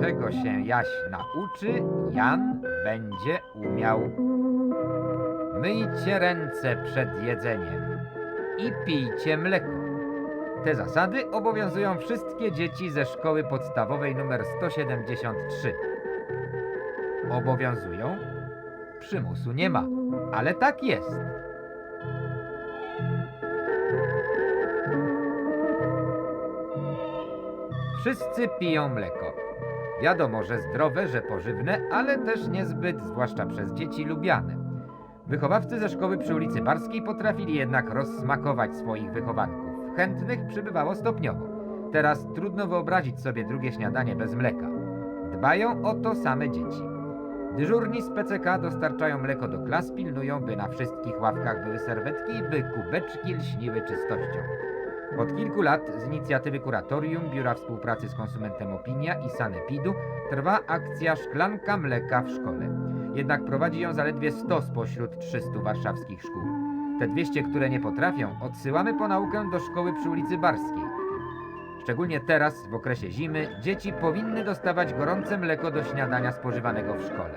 Czego się Jaś nauczy, Jan będzie umiał. Myjcie ręce przed jedzeniem i pijcie mleko. Te zasady obowiązują wszystkie dzieci ze szkoły podstawowej nr 173. Obowiązują? Przymusu nie ma, ale tak jest. Wszyscy piją mleko. Wiadomo, że zdrowe, że pożywne, ale też niezbyt, zwłaszcza przez dzieci, lubiane. Wychowawcy ze szkoły przy ulicy Barskiej potrafili jednak rozsmakować swoich wychowanków. Chętnych przybywało stopniowo. Teraz trudno wyobrazić sobie drugie śniadanie bez mleka. Dbają o to same dzieci. Dyżurni z PCK dostarczają mleko do klas, pilnują, by na wszystkich ławkach były serwetki by kubeczki lśniły czystością. Od kilku lat z inicjatywy Kuratorium, Biura Współpracy z Konsumentem Opinia i Sanepidu trwa akcja Szklanka Mleka w szkole. Jednak prowadzi ją zaledwie 100 spośród 300 warszawskich szkół. Te 200, które nie potrafią, odsyłamy po naukę do szkoły przy ulicy Barskiej. Szczególnie teraz, w okresie zimy, dzieci powinny dostawać gorące mleko do śniadania spożywanego w szkole.